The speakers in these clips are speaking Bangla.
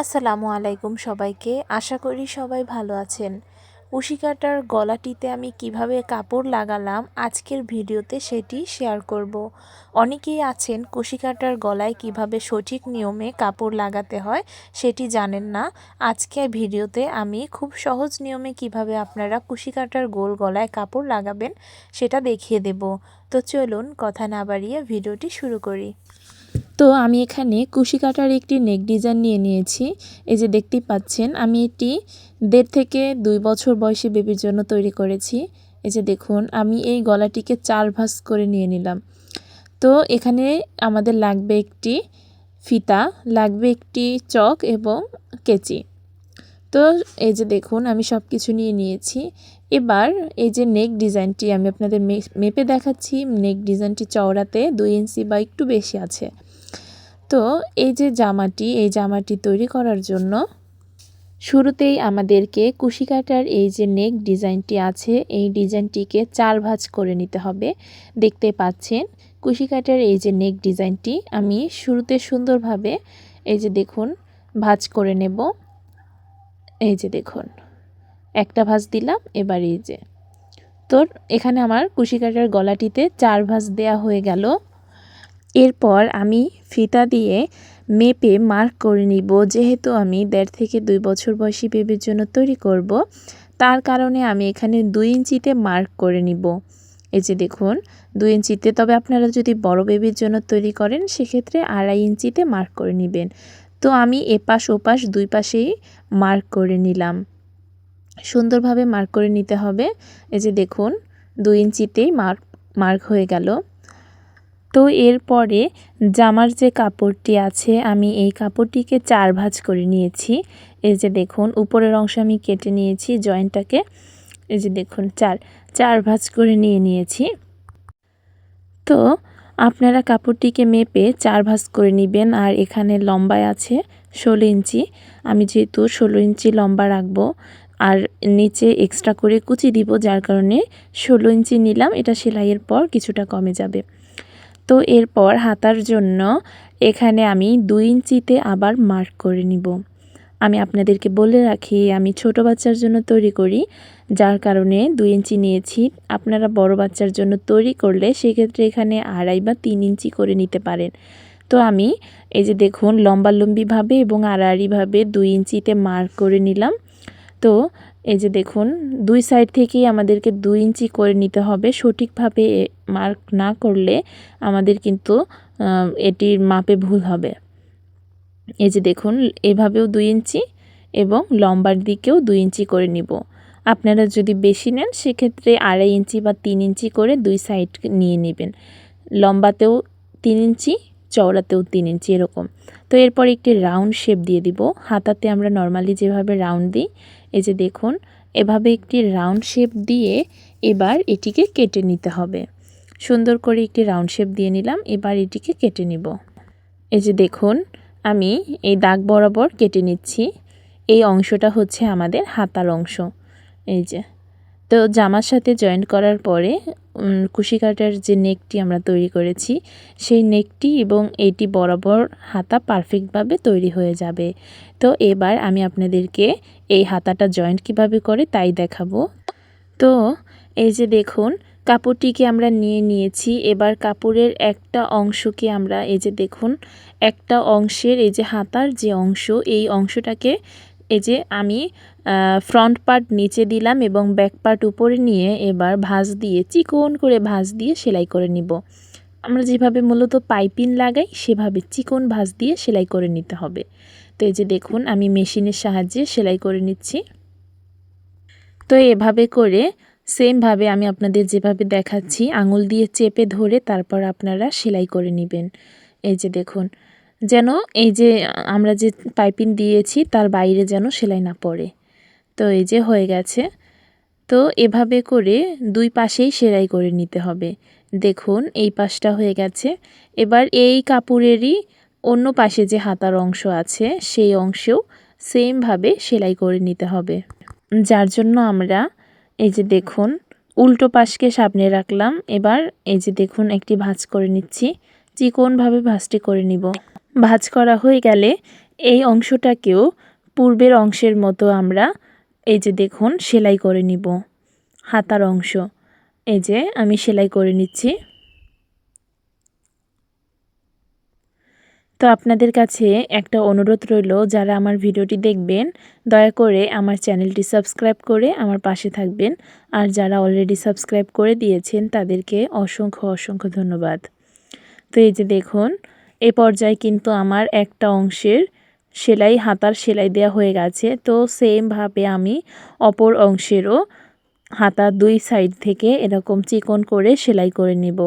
আসসালামু আলাইকুম সবাইকে। আশা করি সবাই ভালো আছেন। কাটার গলাটিতে আমি কীভাবে কাপড় লাগালাম আজকের ভিডিওতে সেটি শেয়ার করব। অনেকেই আছেন কাটার গলায় কীভাবে সঠিক নিয়মে কাপড় লাগাতে হয় সেটি জানেন না। আজকে ভিডিওতে আমি খুব সহজ নিয়মে কীভাবে আপনারা কাটার গোল গলায় কাপড় লাগাবেন সেটা দেখিয়ে দেব। তো চলুন কথা না বাড়িয়ে ভিডিওটি শুরু করি। তো আমি এখানে কুশি কাটার একটি নেক ডিজাইন নিয়ে নিয়েছি। এই যে দেখতেই পাচ্ছেন, আমি এটি দেড় থেকে দুই বছর বয়সী বেবির জন্য তৈরি করেছি। এই যে দেখুন, আমি এই গলাটিকে চার ভাঁজ করে নিয়ে নিলাম। তো এখানে আমাদের লাগবে একটি ফিতা, লাগবে একটি চক এবং কেচি। তো এই যে দেখুন, আমি সব কিছু নিয়ে নিয়েছি। এবার এই যে নেক ডিজাইনটি আমি আপনাদের মেপে দেখাচ্ছি। নেক ডিজাইনটি চওড়াতে দুই ইঞ্চি বা একটু বেশি আছে। তো এই যে জামাটি, এই জামাটি তৈরি করার জন্য শুরুতেই আমাদেরকে কুশি কাটার এই যে নেক ডিজাইনটি আছে, এই ডিজাইনটিকে চার ভাঁজ করে নিতে হবে। দেখতে পাচ্ছেন কুশি কাটার এই যে নেক ডিজাইনটি আমি শুরুতে সুন্দরভাবে এই যে দেখুন, ভাঁজ করে নেব। এই যে দেখুন, একটা ভাঁজ দিলাম, এবার এই যে। তোর, এখানে আমার কুশি কাটার গলাটিতে চার ভাঁজ দেয়া হয়ে গেল। এরপর আমি ফিতা দিয়ে মেপে মার্ক করে নিব। যেহেতু আমি দেড় থেকে দুই বছর বয়সী বেবির জন্য তৈরি করব, তার কারণে আমি এখানে দুই ইঞ্চিতে মার্ক করে নিব। এই যে দেখুন, দুই ইঞ্চিতে, তবে আপনারা যদি বড় বেবির জন্য তৈরি করেন, সেক্ষেত্রে আড়াই ইঞ্চিতে মার্ক করে নেবেন। তো আমি এপাশ ওপাশ দুই পাশেই মার্ক করে নিলাম। সুন্দরভাবে মার্ক করে নিতে হবে। এই যে দেখুন, দুই ইঞ্চিতেই মার্ক মার্ক হয়ে গেল। তো এরপরে জামার যে কাপড়টি আছে, আমি এই কাপড়টিকে চার ভাঁজ করে নিয়েছি। এই যে দেখুন, উপরের অংশ আমি কেটে নিয়েছি, জয়েন্টটাকে। এই যে দেখুন, চার চার ভাঁজ করে নিয়ে নিয়েছি। তো আপনারা কাপড়টিকে মেপে চার ভাঁজ করে নেবেন, আর এখানে লম্বায় আছে ষোলো ইঞ্চি। আমি যেহেতু ষোলো ইঞ্চি লম্বা রাখব, আর নিচে এক্সট্রা করে কুচি দিব, যার কারণে ষোলো ইঞ্চি নিলাম, এটা সেলাইয়ের পর কিছুটা কমে যাবে। তো এরপর হাতার জন্য এখানে আমি দুই ইঞ্চিতে আবার মার্ক করে নিব। আমি আপনাদেরকে বলে রাখি, আমি ছোট বাচ্চার জন্য তৈরি করি, যার কারণে দুই ইঞ্চি নিয়েছি। আপনারা বড় বাচ্চার জন্য তৈরি করলে সেক্ষেত্রে এখানে আড়াই বা তিন ইঞ্চি করে নিতে পারেন। তো আমি এই যে দেখুন, লম্বালম্বিভাবে এবং আড়াআড়িভাবে দুই ইঞ্চিতে মার্ক করে নিলাম। তো এই যে দেখুন, দুই সাইড থেকেই আমাদেরকে দুই ইঞ্চি করে নিতে হবে। সঠিকভাবে মার্ক না করলে আমাদের কিন্তু এটির মাপে ভুল হবে। এই যে দেখুন, এভাবেও দুই ইঞ্চি এবং লম্বার দিকেও দুই ইঞ্চি করে নিব। আপনারা যদি বেশি নেন, সেক্ষেত্রে আড়াই ইঞ্চি বা তিন ইঞ্চি করে দুই সাইড নিয়ে নেবেন। লম্বাতেও তিন ইঞ্চি, চওড়াতেও তিন ইঞ্চি, এরকম। তো এরপর একটি রাউন্ড শেপ দিয়ে দিব। হাতাতে আমরা নর্মালি যেভাবে রাউন্ড দিই এই যে দেখুন, এভাবে একটি রাউন্ড শেপ দিয়ে এবার এটিকে কেটে নিতে হবে। সুন্দর করে একটি রাউন্ড শেপ দিয়ে নিলাম, এবার এটিকে কেটে নিব। এই যে দেখুন, আমি এই দাগ বরাবর কেটে নিচ্ছি। এই অংশটা হচ্ছে আমাদের হাতার অংশ। এই যে তো জামার সাথে জয়েন্ট করার পরে কুশি কাটার যে নেকটি আমরা তৈরি করেছি, সেই নেকটি এবং এটি বরাবর হাতা পারফেক্টভাবে তৈরি হয়ে যাবে। তো এবার আমি আপনাদেরকে এই হাতাটা জয়েন্ট কীভাবে করে তাই দেখাবো। তো এই যে দেখুন, কাপড়টিকে আমরা নিয়ে নিয়েছি। এবার কাপড়ের একটা অংশকে আমরা, এই যে দেখুন, একটা অংশের এই যে হাতার যে অংশ, এই অংশটাকে এই যে আমি ফ্রন্ট পার্ট নিচে দিলাম এবং ব্যাক পার্ট উপরে নিয়ে এবার ভাঁজ দিয়ে, চিকন করে ভাঁজ দিয়ে সেলাই করে নিব। আমরা যেভাবে মূলত পাইপিন লাগাই, সেভাবে চিকন ভাঁজ দিয়ে সেলাই করে নিতে হবে। তো এই যে দেখুন, আমি মেশিনের সাহায্যে সেলাই করে নিচ্ছি। তো এভাবে করে সেমভাবে আমি আপনাদের যেভাবে দেখাচ্ছি, আঙুল দিয়ে চেপে ধরে তারপর আপনারা সেলাই করে নেবেন। এই যে দেখুন যেন এই যে, আমরা যে পাইপিং দিয়েছি, তার বাইরে যেন সেলাই না পড়ে। তো এই যে হয়ে গেছে। তো এভাবে করে দুই পাশেই সেলাই করে নিতে হবে। দেখুন, এই পাশটা হয়ে গেছে। এবার এই কাপড়েরই অন্য পাশে যে হাতার অংশ আছে, সেই অংশেও সেমভাবে সেলাই করে নিতে হবে। যার জন্য আমরা এই যে দেখুন, উল্টো পাশকে সামনে রাখলাম। এবার এই যে দেখুন, একটি ভাঁজ করে নিচ্ছি। চিকনভাবে ভাঁজটি করে নিব। ভাঁজ করা হয়ে গেলে এই অংশটাকেও পূর্বের অংশের মতো আমরা এই যে দেখুন সেলাই করে নিব, হাতার অংশ। এই যে আমি সেলাই করে নিচ্ছি। তো আপনাদের কাছে একটা অনুরোধ রইল, যারা আমার ভিডিওটি দেখবেন, দয়া করে আমার চ্যানেলটি সাবস্ক্রাইব করে আমার পাশে থাকবেন। আর যারা অলরেডি সাবস্ক্রাইব করে দিয়েছেন, তাদেরকে অসংখ্য অসংখ্য ধন্যবাদ। তো এই যে দেখুন এ পর্যায়ে কিন্তু আমার একটা অংশের সেলাই, হাতার সেলাই দেওয়া হয়ে গেছে। তো সেমভাবে আমি অপর অংশেরও হাতা দুই সাইড থেকে এরকম চিকন করে সেলাই করে নিব।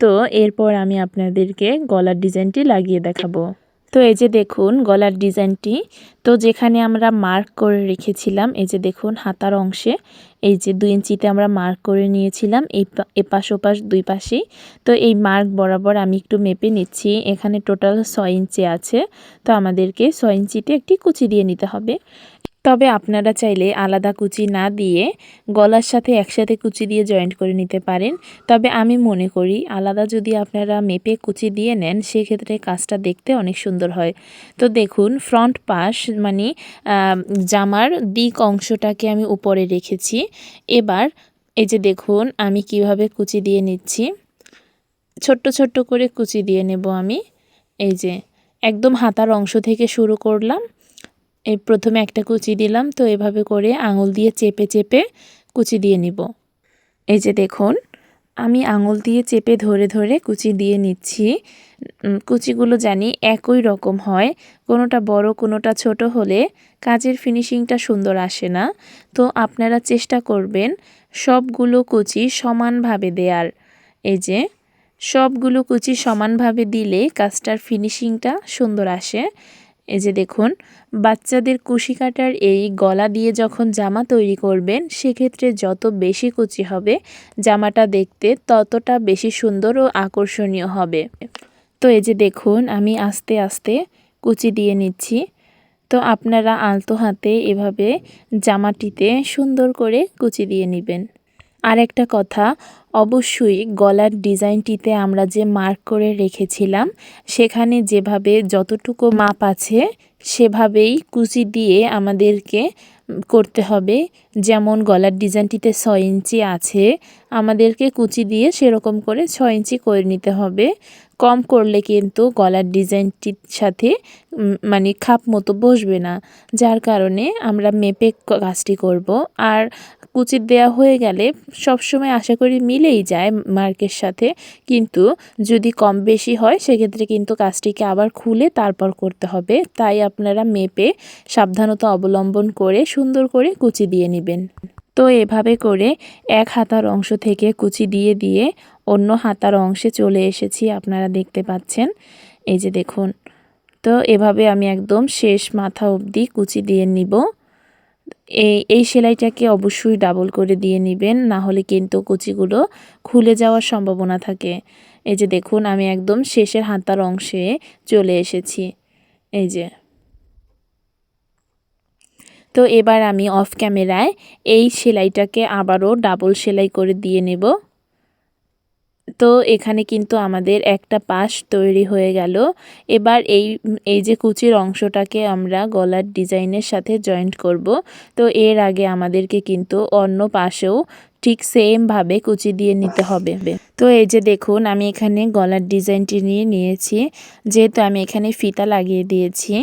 তো এরপর আমি আপনাদেরকে গলার ডিজাইনটি লাগিয়ে দেখাবো। তো এই যে দেখুন গলার ডিজাইনটি, তো যেখানে আমরা মার্ক করে রেখেছিলাম, এই যে দেখুন হাতার অংশে, এই যে দুই ইঞ্চিতে আমরা মার্ক করে নিয়েছিলাম, এই এপাশ ওপাশ দুই পাশেই। তো এই মার্ক বরাবর আমি একটু মেপে নিচ্ছি, এখানে টোটাল ছয় ইঞ্চি আছে, তো আমাদেরকে ছয় ইঞ্চিতে একটি কুচি দিয়ে নিতে হবে। তবে আপনারা চাইলে আলাদা কুচি না দিয়ে গলার সাথে একসাথে কুচি দিয়ে জয়েন্ট করে নিতে পারেন। তবে আমি মনে করি আলাদা যদি আপনারা মেপে কুচি দিয়ে নেন, সেক্ষেত্রে কাজটা দেখতে অনেক সুন্দর হয়। তো দেখুন ফ্রন্ট পাশ মানে জামার দিক অংশটাকে আমি উপরে রেখেছি। এবার এই যে দেখুন, আমি কীভাবে কুচি দিয়ে নিচ্ছি। ছোট্ট ছোট্ট করে কুচি দিয়ে নেব আমি। এই যে, একদম হাতার অংশ থেকে শুরু করলাম। এই প্রথমে একটা কুচি দিলাম, তো এভাবে করে আঙুল দিয়ে চেপে চেপে কুচি দিয়ে নিব। এই যে দেখুন, আমি আঙুল দিয়ে চেপে ধরে ধরে কুচি দিয়ে নিচ্ছি। কুচিগুলো জানি একই রকম হয়, কোনোটা বড়, কোনোটা ছোট হলে কাজের ফিনিশিংটা সুন্দর আসে না। তো আপনারা চেষ্টা করবেন সবগুলো কুচি সমানভাবে দেয়ার। এই যে, সবগুলো কুচি সমানভাবে দিলে কাজটার ফিনিশিংটা সুন্দর আসে। এই যে দেখুন, বাচ্চাদের কুশি কাটার এই গলা দিয়ে যখন জামা তৈরি করবেন, সেক্ষেত্রে যত বেশি কুচি হবে, জামাটা দেখতে ততটা বেশি সুন্দর ও আকর্ষণীয় হবে। তো এই যে দেখুন, আমি আস্তে আস্তে কুচি দিয়ে নিচ্ছি। তো আপনারা আলতো হাতে এভাবে জামাটিতে সুন্দর করে কুচি দিয়ে নেবেন। আর একটা কথা, অবশ্যই গলার ডিজাইনটিতে আমরা যে মার্ক করে রেখেছিলাম, সেখানে যেভাবে যতটুকু মাপ আছে, সেভাবেই কুচি দিয়ে আমাদেরকে করতে হবে। যেমন গলার ডিজাইনটিতে ছয় ইঞ্চি আছে, আমাদেরকে কুচি দিয়ে সেরকম করে ছয় ইঞ্চি করে নিতে হবে। কম করলে কিন্তু গলার ডিজাইনটির সাথে মানে খাপ মতো বসবে না। যার কারণে আমরা মেপে কাজটি করব। আর কুচি দেওয়া হয়ে গেলে সবসময় আশা করি মিলেই যায় মার্কের সাথে। কিন্তু যদি কম বেশি হয়, সেক্ষেত্রে কিন্তু কাজটিকে আবার খুলে তারপর করতে হবে। তাই আপনারা মেপে সাবধানতা অবলম্বন করে সুন্দর করে কুচি দিয়ে নেবেন। তো এভাবে করে এক হাতার অংশ থেকে কুচি দিয়ে দিয়ে অন্য হাতার অংশে চলে এসেছি, আপনারা দেখতে পাচ্ছেন। এই যে দেখুন, তো এভাবে আমি একদম শেষ মাথা অবধি কুচি দিয়ে নিব। এই সেলাইটাকে অবশ্যই ডাবল করে দিয়ে নেবেন না হলে কিন্তু কুচিগুলো খুলে যাওয়ার সম্ভাবনা থাকে। এই যে দেখুন, আমি একদম শেষের হাতার অংশে চলে এসেছি। এই যে। তো এবার আমি অফ ক্যামেরায় এই সেলাইটাকে আবারও ডাবল সেলাই করে দিয়ে নেব। তো এখানে কিন্তু আমাদের একটা পাশ তৈরি হয়ে গেল। এবার এই এই যে কুচির অংশটাকে আমরা গলার ডিজাইনের সাথে জয়েন্ট করব। তো এর আগে আমাদেরকে কিন্তু অন্য পাশেও ঠিক সেমভাবে কুচি দিয়ে নিতে হবে। তো এই যে দেখুন, আমি এখানে গলার ডিজাইনটি নিয়ে নিয়েছি। যেহেতু আমি এখানে ফিতা লাগিয়ে দিয়েছি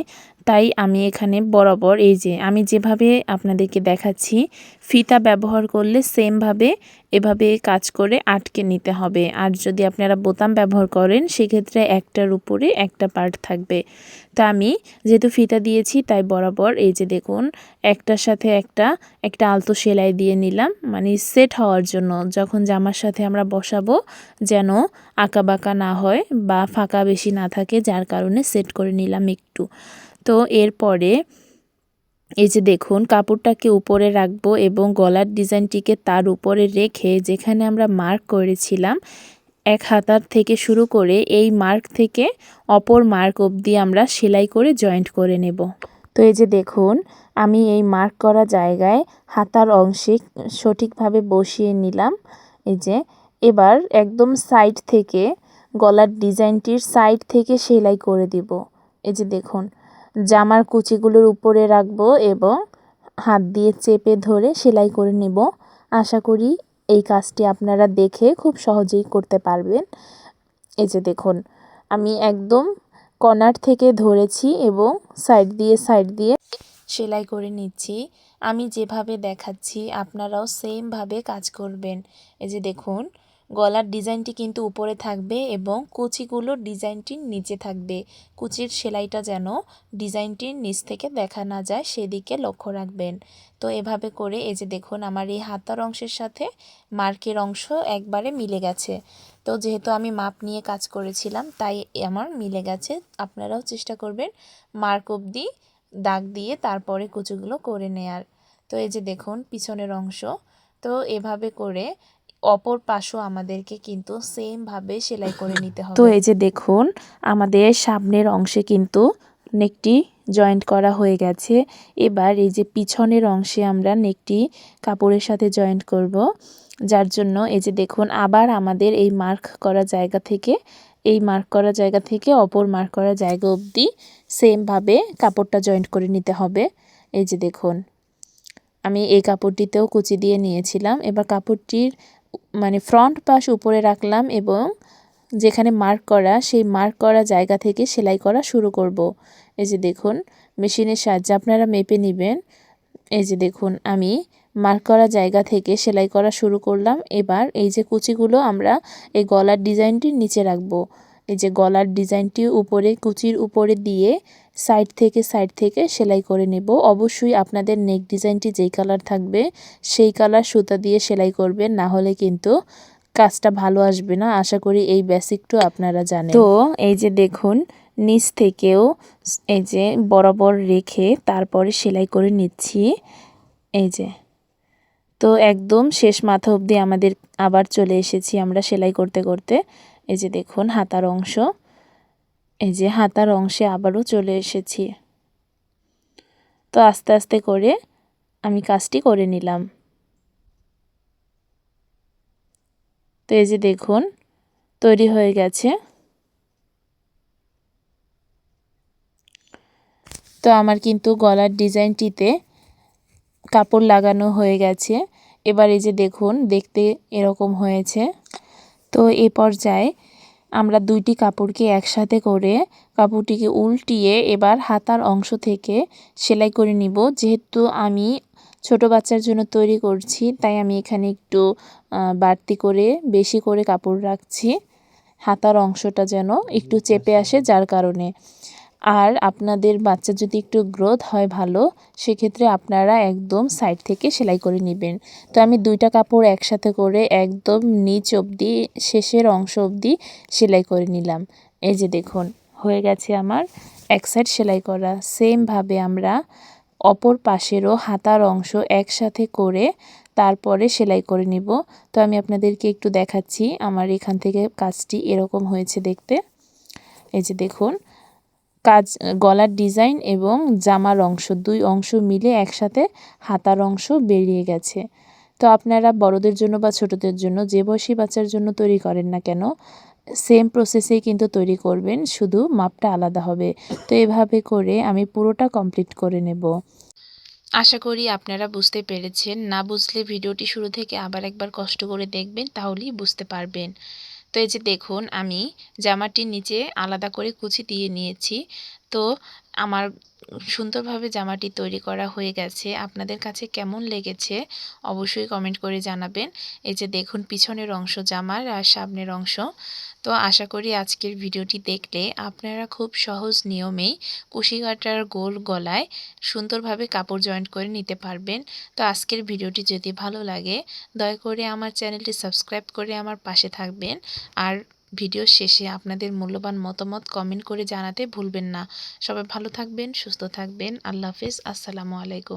তাই আমি এখানে বরাবর এই যে আমি যেভাবে আপনাদেরকে দেখাচ্ছি, ফিতা ব্যবহার করলে সেমভাবে এভাবে কাজ করে আটকে নিতে হবে। আর যদি আপনারা বোতাম ব্যবহার করেন, সেক্ষেত্রে একটার উপরে একটা পার্ট থাকবে। তা আমি যেহেতু ফিতা দিয়েছি, তাই বরাবর এই যে দেখুন, একটার সাথে একটা একটা আলতো সেলাই দিয়ে নিলাম। মানে সেট হওয়ার জন্য, যখন জামার সাথে আমরা বসাবো, যেন আঁকা বাঁকা না হয় বা ফাঁকা বেশি না থাকে, যার কারণে সেট করে নিলাম একটু। তো এরপরে এই যে দেখুন, কাপড়টাকে উপরে রাখব এবং গলার ডিজাইনটিকে তার উপরে রেখে যেখানে আমরা মার্ক করেছিলাম, এক হাতার থেকে শুরু করে এই মার্ক থেকে অপর মার্ক অবধি আমরা সেলাই করে জয়েন্ট করে নেব। তো এই যে দেখুন, আমি এই মার্ক করা জায়গায় হাতার অংশে সঠিকভাবে বসিয়ে নিলাম। এই যে এবার একদম সাইড থেকে গলার ডিজাইনটির সাইড থেকে সেলাই করে দিব। এই যে দেখুন জামার কুচিগুলোর উপরে রাখব এবং হাত দিয়ে চেপে ধরে সেলাই করে নেব। আশা করি এই কাজটি আপনারা দেখে খুব সহজেই করতে পারবেন। এই যে দেখুন, আমি একদম কর্নার থেকে ধরেছি এবং সাইড দিয়ে সাইড দিয়ে সেলাই করে নিচ্ছি। আমি যেভাবে দেখাচ্ছি, আপনারাও সেমভাবে কাজ করবেন। এই যে দেখুন গলার ডিজাইনটি কিন্তু উপরে থাকবে এবং কুচিগুলোর ডিজাইনটির নিচে থাকবে। কুচির সেলাইটা যেন ডিজাইনটির নিচ থেকে দেখা না যায়, সেদিকে লক্ষ্য রাখবেন। তো এভাবে করে এই যে দেখুন, আমার এই হাতার অংশের সাথে মার্কের অংশ একবারে মিলে গেছে। তো যেহেতু আমি মাপ নিয়ে কাজ করেছিলাম, তাই আমার মিলে গেছে। আপনারাও চেষ্টা করবেন মার্ক অবধি দাগ দিয়ে তারপরে কুচিগুলো করে নেয়ার। তো এই যে দেখুন, পিছনের অংশ। তো এভাবে করে অপর পাশও আমাদেরকে কিন্তু সেমভাবে সেলাই করে নিতে হবে। তো এই যে দেখুন আমাদের সামনের অংশে কিন্তু নেকটি জয়েন্ট করা হয়ে গেছে। এবার এই যে পিছনের অংশে আমরা নেকটি কাপড়ের সাথে জয়েন্ট করব যার জন্য এই যে দেখুন আবার আমাদের এই মার্ক করা জায়গা থেকে এই মার্ক করা জায়গা থেকে অপর মার্ক করা জায়গা অবধি সেমভাবে কাপড়টা জয়েন্ট করে নিতে হবে। এই যে দেখুন আমি এই কাপড়টিতেও কুচি দিয়ে নিয়েছিলাম। এবার কাপড়টির মানে ফ্রন্ট পাশ উপরে রাখলাম এবং যেখানে মার্ক করা, সেই মার্ক করা জায়গা থেকে সেলাই করা শুরু করব। এই যে দেখুন, মেশিনের সাহায্যে আপনারা মেপে নেবেন। এই যে দেখুন, আমি মার্ক করা জায়গা থেকে সেলাই করা শুরু করলাম। এবার এই যে কুচিগুলো আমরা এই গলার ডিজাইনটির নিচে রাখব। এই যে গলার ডিজাইনটি উপরে, কুচির উপরে দিয়ে সাইড থেকে সাইড থেকে সেলাই করে নেব। অবশ্যই আপনাদের নেক ডিজাইনটি যেই কালার থাকবে, সেই কালার সুতা দিয়ে সেলাই করবেন, না হলে কিন্তু কাজটা ভালো আসবে না। আশা করি এই বেসিকটু আপনারা জানেন। তো এই যে দেখুন, নিচ থেকেও এই যে বরাবর রেখে তারপরে সেলাই করে নিচ্ছি। এই যে। তো একদম শেষ মাথা অবধি আমাদের আবার চলে এসেছি আমরা সেলাই করতে করতে। এই যে দেখুন, হাতার অংশ। এই যে হাতার অংশে আবারও চলে এসেছি। তো আস্তে আস্তে করে আমি কাজটি করে নিলাম। তো এই যে দেখুন, তৈরি হয়ে গেছে। তো আমার কিন্তু গলার ডিজাইনটিতে কাপড় লাগানো হয়ে গেছে। এবার এই যে দেখুন, দেখতে এরকম হয়েছে। তো এ পর্যায়ে আমরা দুইটি কাপড়কে একসাথে করে কাপড়টিকে উল্টিয়ে এবার হাতার অংশ থেকে সেলাই করে নিব। যেহেতু আমি ছোট বাচ্চার জন্য তৈরি করছি তাই আমি এখানে একটু বাড়তি করে বেশি করে কাপড় রাখছি। হাতার অংশটা যেন একটু চেপে আসে যার কারণে। আর আপনাদের বাচ্চা যদি একটু গ্রোথ হয় ভালো, সেক্ষেত্রে আপনারা একদম সাইড থেকে সেলাই করে নেবেন। তো আমি দুইটা কাপড় একসাথে করে একদম নিচ অবধি, শেষের অংশ অবধি সেলাই করে নিলাম। এই যে দেখুন, হয়ে গেছে আমার এক সাইড সেলাই করা। সেমভাবে আমরা অপর পাশেরও হাতার অংশ একসাথে করে তারপরে সেলাই করে নিব। তো আমি আপনাদেরকে একটু দেখাচ্ছি, আমার এখান থেকে কাজটি এরকম হয়েছে দেখতে। এই যে দেখুন কাজ গলার ডিজাইন এবং জামার অংশ, দুই অংশ মিলে একসাথে হাতার অংশ বেরিয়ে গেছে। তো আপনারা বড়দের জন্য বা ছোটদের জন্য, যে বয়সী বাচ্চার জন্য তৈরি করেন না কেন সেম প্রসেসেই কিন্তু তৈরি করবেন, শুধু মাপটা আলাদা হবে। তো এভাবে করে আমি পুরোটা কমপ্লিট করে নেব। আশা করি আপনারা বুঝতে পেরেছেন। না বুঝলে ভিডিওটি শুরু থেকে আবার একবার কষ্ট করে দেখবেন, তাহলেই বুঝতে পারবেন। তো এই যে দেখুন আমি জামাটির নিচে আলাদা করে কুচি দিয়ে নিয়েছি। তো আমার সুন্দরভাবে জামাটি তৈরি করা হয়ে গেছে। আপনাদের কাছে কেমন লেগেছে অবশ্যই কমেন্ট করে জানাবেন। এই যে দেখুন, পিছনের অংশ জামার আর সামনের অংশ। তো আশা করি আজকের ভিডিওটি দেখলে আপনারা খুব সহজ নিয়মেই কুশি কাটার গোল গলায় সুন্দরভাবে কাপড় জয়েন্ট করে নিতে পারবেন। তো আজকের ভিডিওটি যদি ভালো লাগে, দয়া করে আমার চ্যানেলটি সাবস্ক্রাইব করে আমার পাশে থাকবেন। আর ভিডিও শেষে আপনাদের মূল্যবান মতামত কমেন্ট করে জানাতে ভুলবেন না। সবাই ভালো থাকবেন, সুস্থ থাকবেন। আল্লাহ হাফিজ। আসসালামু আলাইকুম।